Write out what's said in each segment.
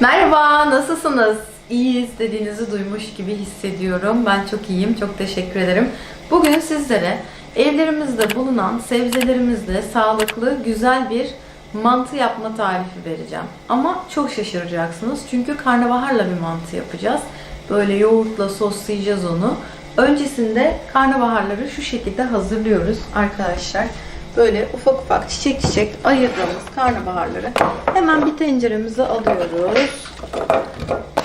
Merhaba, nasılsınız? İyiyiz dediğinizi duymuş gibi hissediyorum. Ben çok iyiyim, çok teşekkür ederim. Bugün sizlere evlerimizde bulunan sebzelerimizle sağlıklı, güzel bir mantı yapma tarifi vereceğim. Ama çok şaşıracaksınız çünkü karnabaharla bir mantı yapacağız. Böyle yoğurtla soslayacağız onu. Öncesinde karnabaharları şu şekilde hazırlıyoruz arkadaşlar. Böyle ufak ufak çiçek çiçek ayırdığımız karnabaharları hemen bir tenceremize alıyoruz.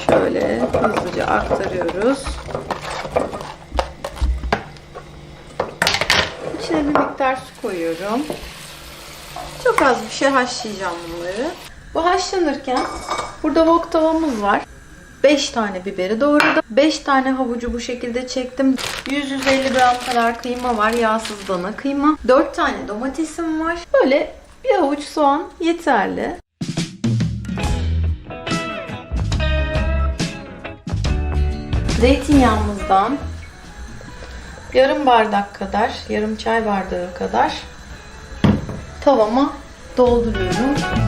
Şöyle hızlıca aktarıyoruz. İçine bir miktar su koyuyorum. Çok az bir şey haşlayacağım bunları. Bu haşlanırken burada wok tavamız var. 5 tane biberi doğradım. 5 tane havucu bu şekilde çektim. 100-150 gram kadar kıyma var. Yağsız dana kıyma. 4 tane domatesim var. Böyle bir avuç soğan yeterli. Zeytinyağımızdan yarım bardak kadar, yarım çay bardağı kadar tavama dolduruyorum.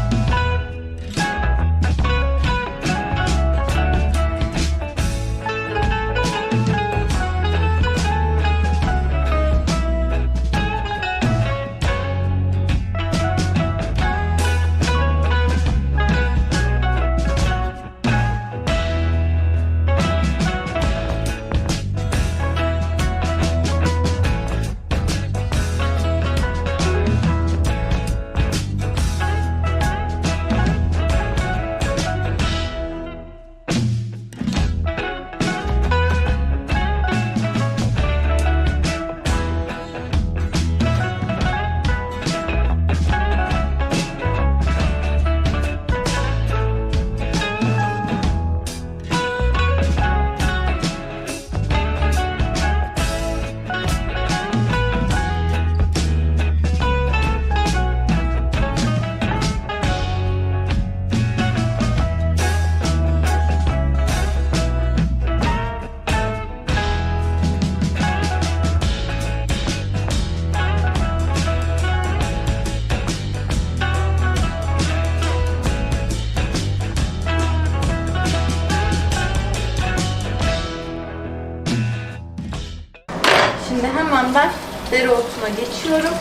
Şimdi hemen ben dereotuna geçiyorum.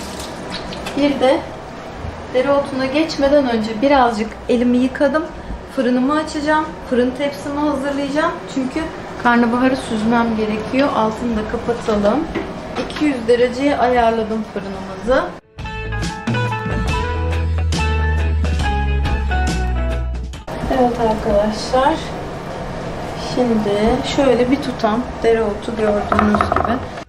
Bir de dereotuna geçmeden önce birazcık elimi yıkadım. Fırınımı açacağım. Fırın tepsimi hazırlayacağım. Çünkü karnabaharı süzmem gerekiyor. Altını da kapatalım. 200 dereceye ayarladım fırınımızı. Evet arkadaşlar. Şimdi şöyle bir tutam dereotu gördüğünüz gibi.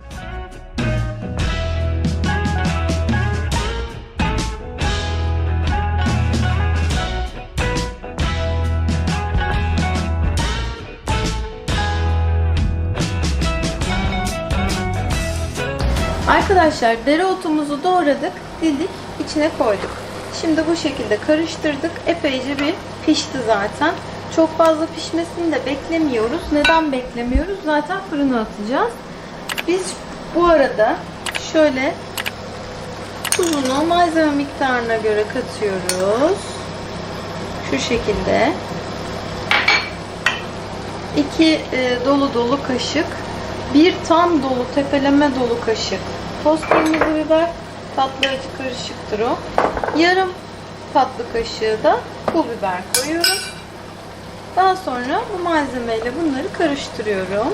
Arkadaşlar dereotumuzu doğradık, dildik, içine koyduk. Şimdi bu şekilde karıştırdık. Epeyce bir pişti zaten. Çok fazla pişmesini de beklemiyoruz. Neden beklemiyoruz? Zaten fırına atacağız. Biz bu arada şöyle tuzunu malzeme miktarına göre katıyoruz. Şu şekilde. 2 dolu dolu kaşık, bir tam dolu tepeleme dolu kaşık toz kırmızı biber, tatlı acı karışıktır o. Yarım tatlı kaşığı da pul biber koyuyorum. Daha sonra bu malzemeyle bunları karıştırıyorum.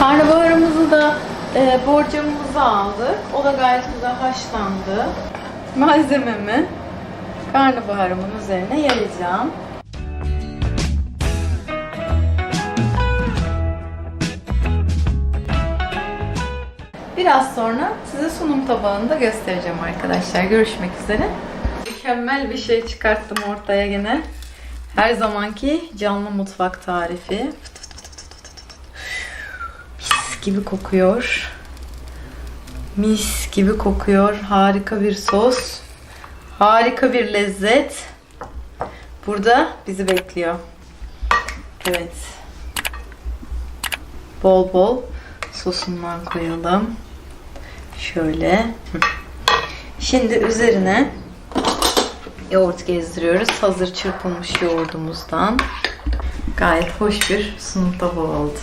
Karnabaharımızı da e, borcamımıza aldık. O da gayet güzel haşlandı. Malzememi karnabaharımın üzerine yayacağım. Biraz sonra size sunum tabağını da göstereceğim arkadaşlar. Görüşmek üzere. Mükemmel bir şey çıkarttım ortaya yine. Her zamanki canlı mutfak tarifi. Mis gibi kokuyor. Mis gibi kokuyor. Harika bir sos. Harika bir lezzet. Burada bizi bekliyor. Evet. Bol bol sosundan koyalım. Şöyle. Şimdi üzerine yoğurt gezdiriyoruz. Hazır çırpılmış yoğurdumuzdan. Gayet hoş bir sunum tabağı oldu.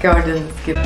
Gördüğünüz gibi.